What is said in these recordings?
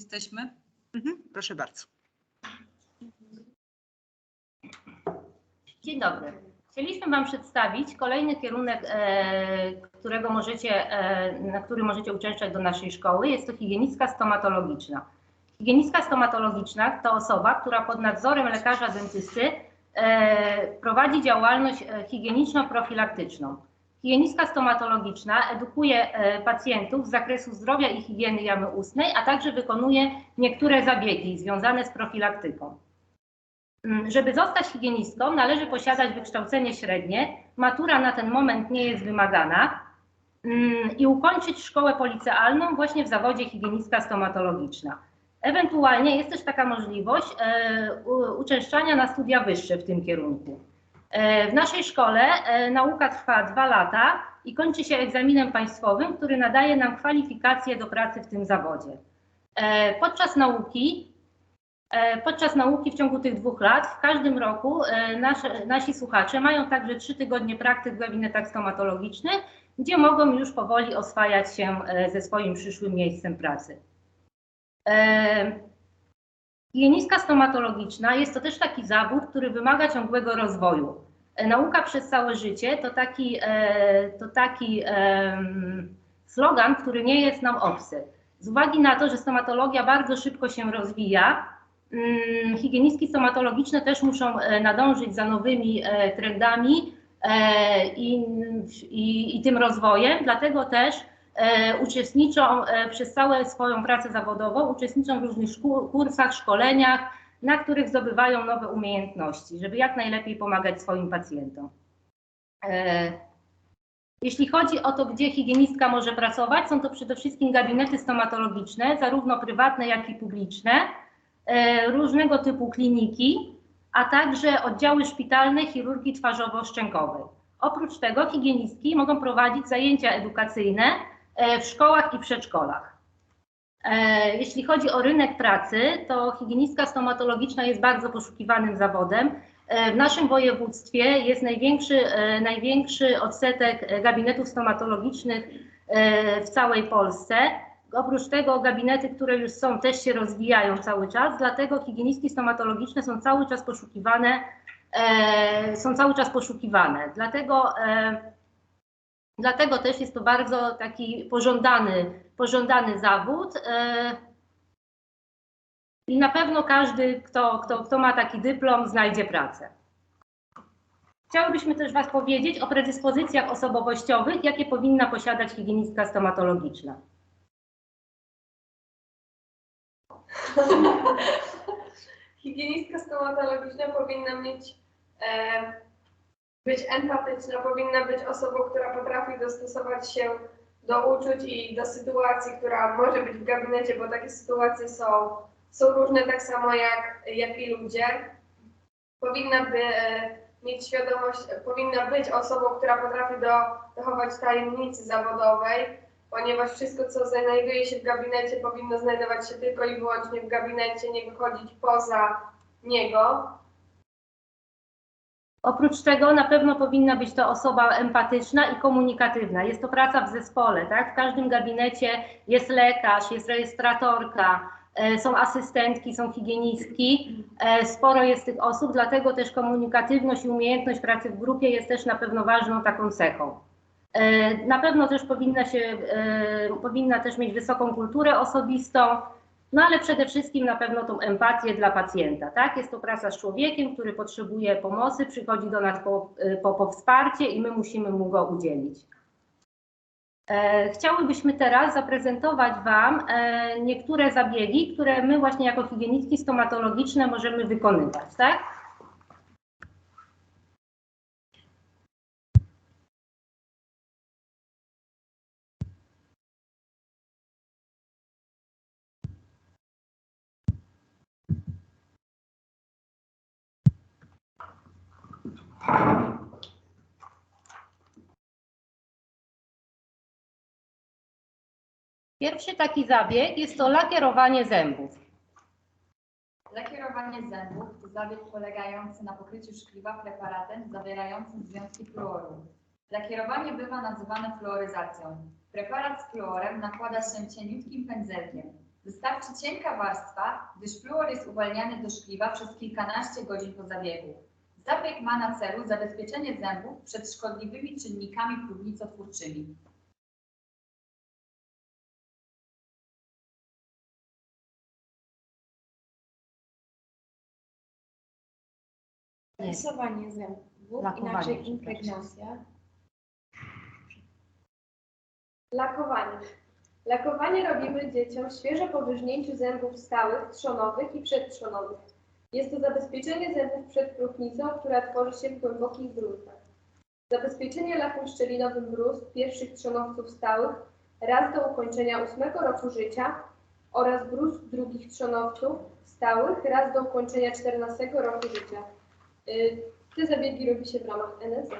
Jesteśmy? Mhm, proszę bardzo. Dzień dobry. Chcieliśmy Wam przedstawić kolejny kierunek, e, którego możecie, e, na który możecie uczęszczać do naszej szkoły. Jest to higienistka stomatologiczna. Higienistka stomatologiczna to osoba, która pod nadzorem lekarza dentysty e, prowadzi działalność higieniczno-profilaktyczną. Higienistka stomatologiczna edukuje e, pacjentów z zakresu zdrowia i higieny jamy ustnej, a także wykonuje niektóre zabiegi związane z profilaktyką. Mm, Żeby zostać higienistką, należy posiadać wykształcenie średnie. Matura na ten moment nie jest wymagana mm, i ukończyć szkołę policealną właśnie w zawodzie higienistka stomatologiczna. Ewentualnie jest też taka możliwość e, uczęszczania na studia wyższe w tym kierunku. E, W naszej szkole e, nauka trwa dwa lata i kończy się egzaminem państwowym, który nadaje nam kwalifikacje do pracy w tym zawodzie. E, Podczas nauki Podczas nauki w ciągu tych dwóch lat, w każdym roku nasze, nasi słuchacze mają także trzy tygodnie praktyk w gabinetach stomatologicznych, gdzie mogą już powoli oswajać się ze swoim przyszłym miejscem pracy. Higienistka stomatologiczna jest to też taki zawód, który wymaga ciągłego rozwoju. E, Nauka przez całe życie to taki, e, to taki slogan, który nie jest nam obcy. Z uwagi na to, że stomatologia bardzo szybko się rozwija, Mm, Higienistki stomatologiczne też muszą e, nadążyć za nowymi trendami i, i, i tym rozwojem, dlatego też uczestniczą e, przez całą swoją pracę zawodową, uczestniczą w różnych kursach, szkoleniach, na których zdobywają nowe umiejętności, żeby jak najlepiej pomagać swoim pacjentom. E, Jeśli chodzi o to, gdzie higienistka może pracować, są to przede wszystkim gabinety stomatologiczne, zarówno prywatne, jak i publiczne e, różnego typu kliniki, a także oddziały szpitalne chirurgii twarzowo-szczękowej. Oprócz tego higienistki mogą prowadzić zajęcia edukacyjne e, w szkołach i przedszkolach. E, Jeśli chodzi o rynek pracy, to higienistka stomatologiczna jest bardzo poszukiwanym zawodem. E, W naszym województwie jest największy, e, największy odsetek e, gabinetów stomatologicznych e, w całej Polsce. Oprócz tego gabinety, które już są, też się rozwijają cały czas, dlatego higienistki stomatologiczne są cały czas poszukiwane, e, są cały czas poszukiwane. Dlatego, e, dlatego też jest to bardzo taki pożądany, pożądany zawód. E, I na pewno każdy, kto, kto, kto ma taki dyplom, znajdzie pracę. Chciałybyśmy też Was powiedzieć o predyspozycjach osobowościowych, jakie powinna posiadać higienistka stomatologiczna. Higienistka stomatologiczna powinna mieć e, być empatyczna, powinna być osobą, która potrafi dostosować się do uczuć i do sytuacji, która może być w gabinecie, bo takie sytuacje są, są różne tak samo jak, jak i ludzie. Powinna by e, mieć świadomość, powinna być osobą, która potrafi do, dochować tajemnicy zawodowej, ponieważ wszystko, co znajduje się w gabinecie, powinno znajdować się tylko i wyłącznie w gabinecie, nie wychodzić poza niego. Oprócz tego na pewno powinna być to osoba empatyczna i komunikatywna. Jest to praca w zespole, tak? W każdym gabinecie jest lekarz, jest rejestratorka, e, są asystentki, są higienistki. E, Sporo jest tych osób, dlatego też komunikatywność i umiejętność pracy w grupie jest też na pewno ważną taką cechą. E, Na pewno też powinna się, powinna też mieć wysoką kulturę osobistą, no ale przede wszystkim na pewno tą empatię dla pacjenta, tak? Jest to praca z człowiekiem, który potrzebuje pomocy, przychodzi do nas po, y, po, po wsparcie i my musimy mu go udzielić. E, Chciałybyśmy teraz zaprezentować Wam e, niektóre zabiegi, które my właśnie jako higienistki stomatologiczne możemy wykonywać, tak? Pierwszy taki zabieg jest to lakierowanie zębów. Lakierowanie zębów to zabieg polegający na pokryciu szkliwa preparatem zawierającym związki fluoru. Lakierowanie bywa nazywane fluoryzacją. Preparat z fluorem nakłada się cieniutkim pędzelkiem. Wystarczy cienka warstwa, gdyż fluor jest uwalniany do szkliwa przez kilkanaście godzin po zabiegu. Zabieg ma na celu zabezpieczenie zębów przed szkodliwymi czynnikami próbnicotwórczymi. Rysowanie zębów, Lakowanie, inaczej impregnacja. Lakowanie. Lakowanie robimy dzieciom świeżo po wyżnięciu zębów stałych, trzonowych i przedtrzonowych. Jest to zabezpieczenie zębów przed próchnicą, która tworzy się w głębokich bruzdach. Zabezpieczenie lakiem szczelinowym bruzd pierwszych trzonowców stałych raz do ukończenia ósmego roku życia oraz bruzd drugich trzonowców stałych raz do ukończenia 14 roku życia. Y, Te zabiegi robi się w ramach NSZ.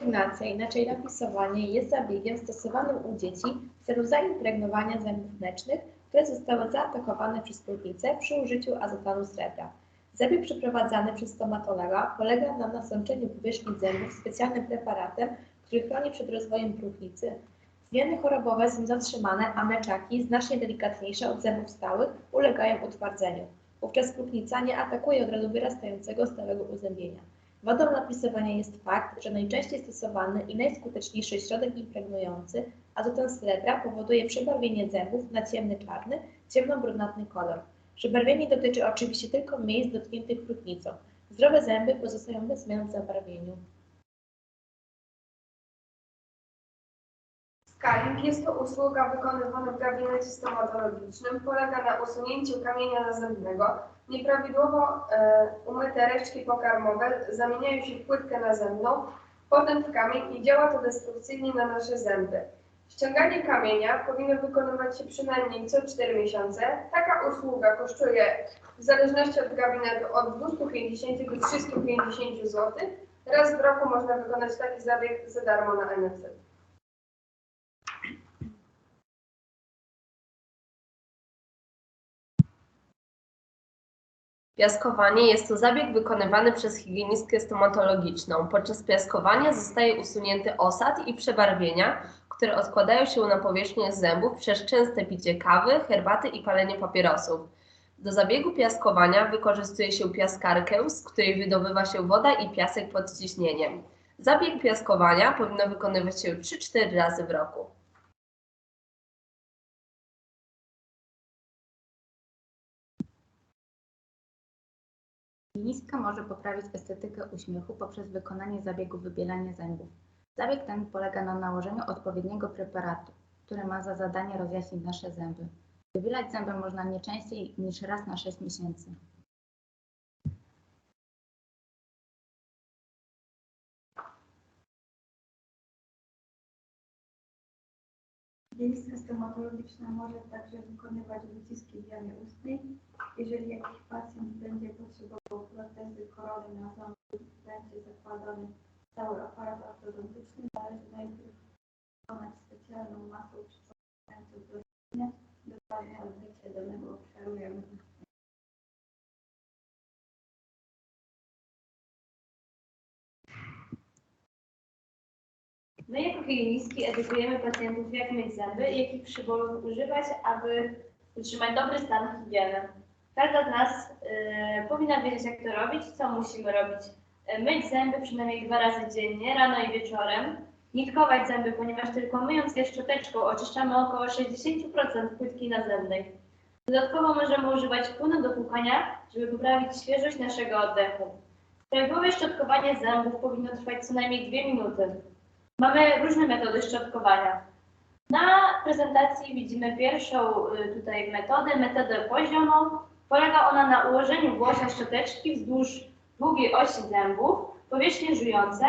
Impregnacja, inaczej lapisowanie, jest zabiegiem stosowanym u dzieci w celu zaimpregnowania zębów mlecznych, które zostały zaatakowane przez próchnicę przy użyciu azotanu srebra. Zabieg przeprowadzany przez stomatologa polega na nasączeniu powierzchni zębów specjalnym preparatem, który chroni przed rozwojem próchnicy. Zmiany chorobowe są zatrzymane, a mleczaki, znacznie delikatniejsze od zębów stałych, ulegają utwardzeniu. Wówczas próchnica nie atakuje od razu wyrastającego stałego uzębienia. Wadą napisowania jest fakt, że najczęściej stosowany i najskuteczniejszy środek impregnujący, azotan srebra, powoduje przebarwienie zębów na ciemny czarny, ciemnobrunatny kolor. Przebarwienie dotyczy oczywiście tylko miejsc dotkniętych próchnicą. Zdrowe zęby pozostają bez zmian w zabarwieniu. Scaling jest to usługa wykonywana w gabinecie stomatologicznym. Polega na usunięciu kamienia nazębnego. Nieprawidłowo e, umyte resztki pokarmowe zamieniają się w płytkę nazębną, potem w kamień i działa to destrukcyjnie na nasze zęby. Ściąganie kamienia powinno wykonywać się przynajmniej co 4 miesiące. Taka usługa kosztuje w zależności od gabinetu od 250 do 350 zł. Raz w roku można wykonać taki zabieg za darmo na NFZ. Piaskowanie jest to zabieg wykonywany przez higienistkę stomatologiczną. Podczas piaskowania zostaje usunięty osad i przebarwienia, które odkładają się na powierzchnię zębów przez częste picie kawy, herbaty i palenie papierosów. Do zabiegu piaskowania wykorzystuje się piaskarkę, z której wydobywa się woda i piasek pod ciśnieniem. Zabieg piaskowania powinno wykonywać się 3-4 razy w roku. Higieniska może poprawić estetykę uśmiechu poprzez wykonanie zabiegu wybielania zębów. Zabieg ten polega na nałożeniu odpowiedniego preparatu, który ma za zadanie rozjaśnić nasze zęby. Wybielać zęby można nie częściej niż raz na 6 miesięcy. Higienista stomatologiczna może także wykonywać wyciski w jamie ustnej. Jeżeli jakiś pacjent będzie potrzebował protezy korony na ząb, będzie zakładany cały aparat ortodontyczny, należy najpierw wykonać specjalną masą przystępującą do rośliny, dokładnie odbicie danego obszaru ustnej. My jako higienistki edukujemy pacjentów, jak myć zęby i jakich przyborów używać, aby utrzymać dobry stan higieny. Każda z nas y, powinna wiedzieć, jak to robić, co musimy robić. Y, myć zęby przynajmniej dwa razy dziennie, rano i wieczorem. Nitkować zęby, ponieważ tylko myjąc je szczoteczką oczyszczamy około 60% płytki nazębnej. Dodatkowo możemy używać płynu do płukania, żeby poprawić świeżość naszego oddechu. Prawidłowe szczotkowanie zębów powinno trwać co najmniej 2 minuty. Mamy różne metody szczotkowania. Na prezentacji widzimy pierwszą y, tutaj metodę, metodę poziomą. Polega ona na ułożeniu włosia szczoteczki wzdłuż długiej osi zębów, powierzchnie żujące.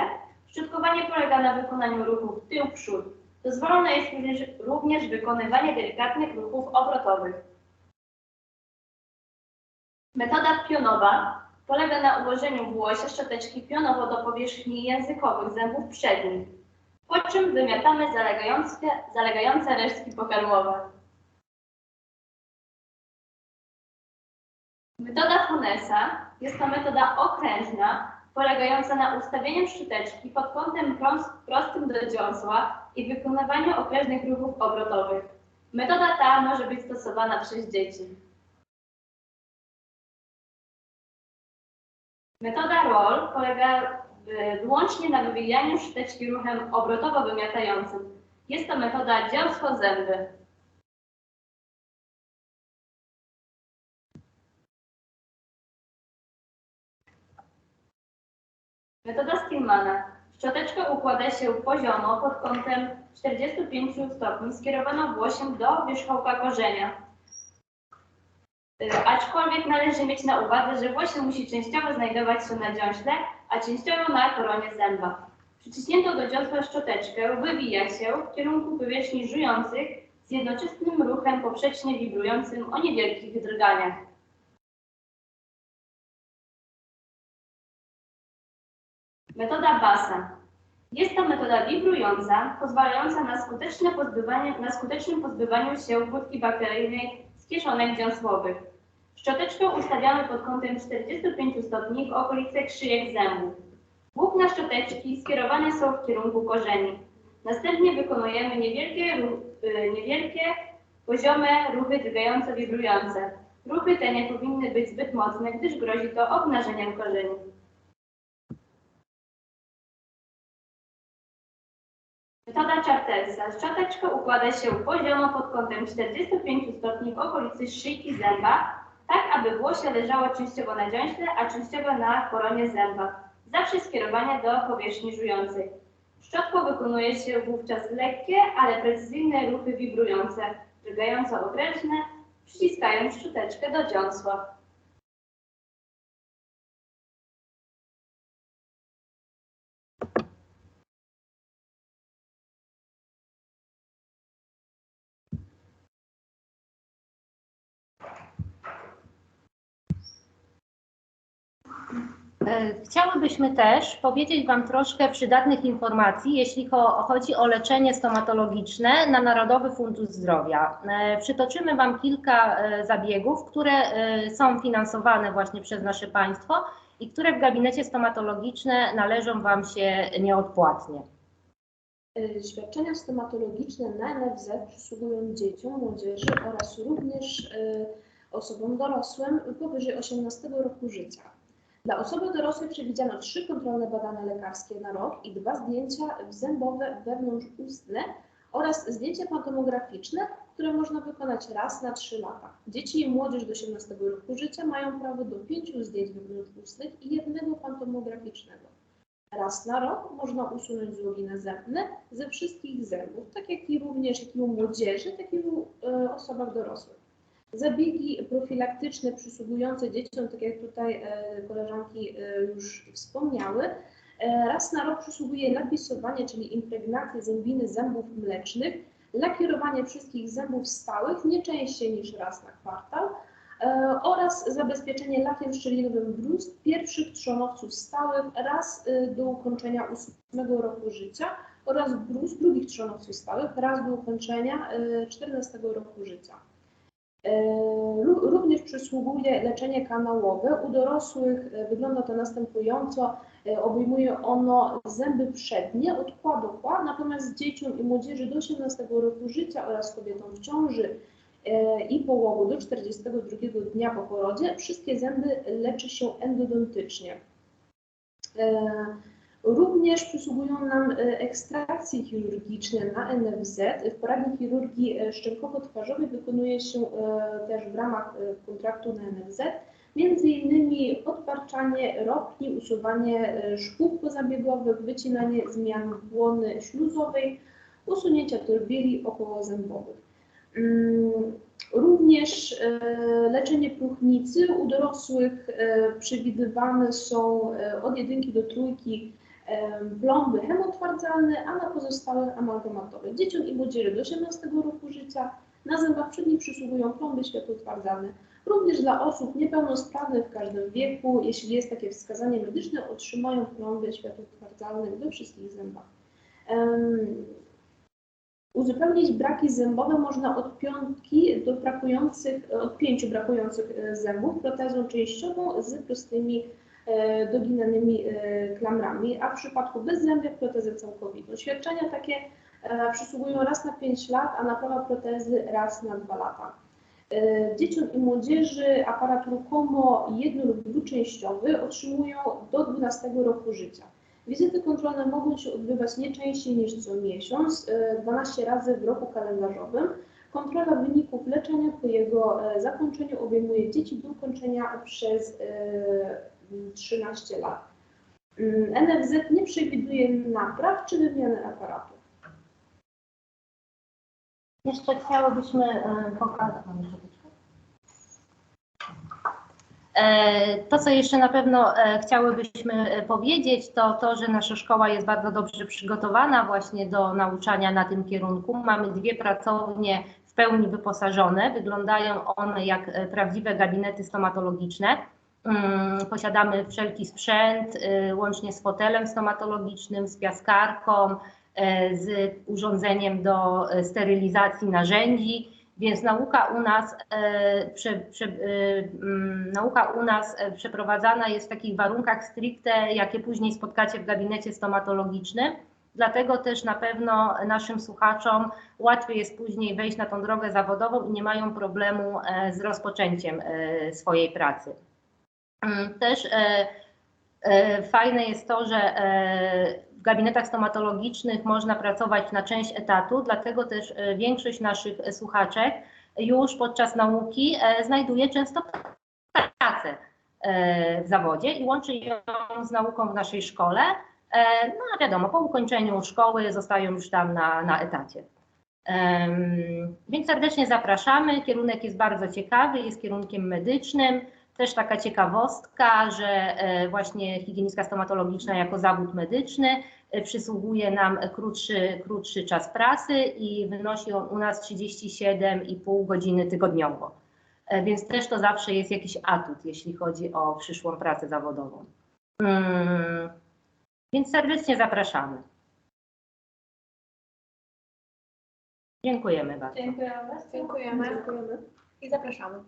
Szczotkowanie polega na wykonaniu ruchów tył-przód. Dozwolone jest również, również wykonywanie delikatnych ruchów obrotowych. Metoda pionowa polega na ułożeniu włosia szczoteczki pionowo do powierzchni językowych zębów przednich po czym wymiatamy zalegające, zalegające resztki pokarmowe. Metoda Funesa jest to metoda okrężna, polegająca na ustawieniu szczoteczki pod kątem pros- prostym do dziąsła i wykonywaniu okrężnych ruchów obrotowych. Metoda ta może być stosowana przez dzieci. Metoda roll polega y, wyłącznie na wywijaniu szczoteczki ruchem obrotowo-wymiatającym. Jest to metoda dziąsło Metoda Stillmana. Szczoteczkę układa się poziomo pod kątem 45 stopni skierowaną włosiem do wierzchołka korzenia. Y, Aczkolwiek należy mieć na uwadze, że włosie musi częściowo znajdować się na dziąśle, a częściowo na koronie zęba. Przyciśniętą do dziąsła szczoteczkę wywija się w kierunku powierzchni żujących z jednoczesnym ruchem poprzecznie wibrującym o niewielkich drganiach. Metoda Basa. Jest to metoda wibrująca, pozwalająca na, skuteczne pozbywanie, na skutecznym pozbywaniu się wódki bakteryjnej z kieszonek dziąsłowych. Szczoteczkę ustawiamy pod kątem 45 stopni w okolice szyjek zębów. Główne szczoteczki skierowane są w kierunku korzeni. Następnie wykonujemy niewielkie, y, niewielkie poziome ruchy drgająco-wibrujące. Ruchy te nie powinny być zbyt mocne, gdyż grozi to obnażeniem korzeni. Metoda Chartersa. Szczoteczkę układa się poziomo pod kątem 45 stopni w okolicy szyjki zęba, tak aby włosie leżało częściowo na dziąśle, a częściowo na koronie zęba. Zawsze skierowanie do powierzchni żującej. Szczotką wykonuje się wówczas lekkie, ale precyzyjne ruchy wibrujące, drgająco okrężne, przyciskając szczoteczkę do dziąsła. Chciałybyśmy też powiedzieć Wam troszkę przydatnych informacji, jeśli cho- chodzi o leczenie stomatologiczne na Narodowy Fundusz Zdrowia. E, Przytoczymy Wam kilka e, zabiegów, które e, są finansowane właśnie przez nasze państwo i które w gabinecie stomatologiczne należą Wam się nieodpłatnie. Świadczenia stomatologiczne na NFZ przysługują dzieciom, młodzieży oraz również osobom dorosłym powyżej 18 roku życia. Dla osoby dorosłej przewidziano trzy kontrolne badania lekarskie na rok i dwa zdjęcia zębowe wewnątrzustne oraz zdjęcie pantomograficzne, które można wykonać raz na 3 lata. Dzieci i młodzież do 18 roku życia mają prawo do pięciu zdjęć wewnątrzustnych i jednego pantomograficznego. Raz na rok można usunąć złogi nazębne ze wszystkich zębów, tak jak i również jak i u młodzieży, tak i u e, osobach dorosłych. Zabiegi profilaktyczne przysługujące dzieciom, tak jak tutaj e, koleżanki e, już wspomniały, e, raz na rok przysługuje lapisowanie, czyli impregnacja zębiny zębów mlecznych, lakierowanie wszystkich zębów stałych nie częściej niż raz na kwartał, oraz zabezpieczenie lakiem szczelinowym brust pierwszych trzonowców stałych raz do ukończenia 8 roku życia oraz brust drugich trzonowców stałych raz do ukończenia e, 14 roku życia. E, ró- Również przysługuje leczenie kanałowe. U dorosłych e, wygląda to następująco. E, Obejmuje ono zęby przednie od kła do kła, natomiast dzieciom i młodzieży do 18 roku życia oraz kobietom w ciąży i połogu do 42 dnia po porodzie wszystkie zęby leczy się endodontycznie. Również przysługują nam e, ekstrakcje chirurgiczne na NFZ. W poradni chirurgii e, szczękowo-twarzowej wykonuje się e, też w ramach kontraktu na NFZ między innymi odparczanie ropni, usuwanie szkół pozabiegowych, wycinanie zmian błony śluzowej, usunięcia turbili okołozębowych. Mm, Również leczenie próchnicy u dorosłych przewidywane są od jedynki do trójki plomby hemotwardzalne, a na pozostałych amalgamatowe. Dzieciom i młodzieży do 18 roku życia na zębach przednich przysługują plomby światłotwardzalne. Również dla osób niepełnosprawnych w każdym wieku, jeśli jest takie wskazanie medyczne, otrzymają plomby światłotwardzalne we wszystkich zębach. Em, Uzupełnić braki zębowe można od piątki do brakujących, od pięciu brakujących e, zębów protezą częściową z prostymi doginanymi e, klamrami, a w przypadku bezzębia protezę całkowitą. Świadczenia takie e, przysługują raz na 5 lat, a naprawa protezy raz na 2 lata. E, Dzieciom i młodzieży aparat ruchomo jedno- lub dwuczęściowy otrzymują do 12 roku życia. Wizyty kontrolne mogą się odbywać nie częściej niż co miesiąc, e, 12 razy w roku kalendarzowym. Kontrola wyników leczenia po jego e, zakończeniu obejmuje dzieci do ukończenia przez e, 13 lat. Mm, NFZ nie przewiduje napraw czy wymiany aparatu. Jeszcze chciałybyśmy e, pokazać. E, To, co jeszcze na pewno e, chciałybyśmy powiedzieć, to to, że nasza szkoła jest bardzo dobrze przygotowana właśnie do nauczania na tym kierunku. Mamy dwie pracownie w pełni wyposażone. Wyglądają one jak prawdziwe gabinety stomatologiczne. Mm, Posiadamy wszelki sprzęt, e, łącznie z fotelem stomatologicznym, z piaskarką, e, z urządzeniem do sterylizacji narzędzi, więc nauka u nas, prze, prze, mm, nauka u nas przeprowadzana jest w takich warunkach stricte, jakie później spotkacie w gabinecie stomatologicznym. Dlatego też na pewno naszym słuchaczom łatwiej jest później wejść na tą drogę zawodową i nie mają problemu z rozpoczęciem swojej pracy. Mm, Też e, e, fajne jest to, że e, w gabinetach stomatologicznych można pracować na część etatu, dlatego też większość naszych słuchaczek już podczas nauki znajduje często pracę w zawodzie i łączy ją z nauką w naszej szkole. No a wiadomo, po ukończeniu szkoły zostają już tam na, na etacie. Więc serdecznie zapraszamy. Kierunek jest bardzo ciekawy, jest kierunkiem medycznym. Też taka ciekawostka, że e, właśnie higienistka stomatologiczna jako zawód medyczny e, przysługuje nam krótszy, krótszy czas pracy i wynosi on u nas 37,5 godziny tygodniowo. E, Więc też to zawsze jest jakiś atut, jeśli chodzi o przyszłą pracę zawodową. Mm, Więc serdecznie zapraszamy. Dziękujemy bardzo. Dziękuję bardzo. Dziękujemy. Dziękujemy. I zapraszamy.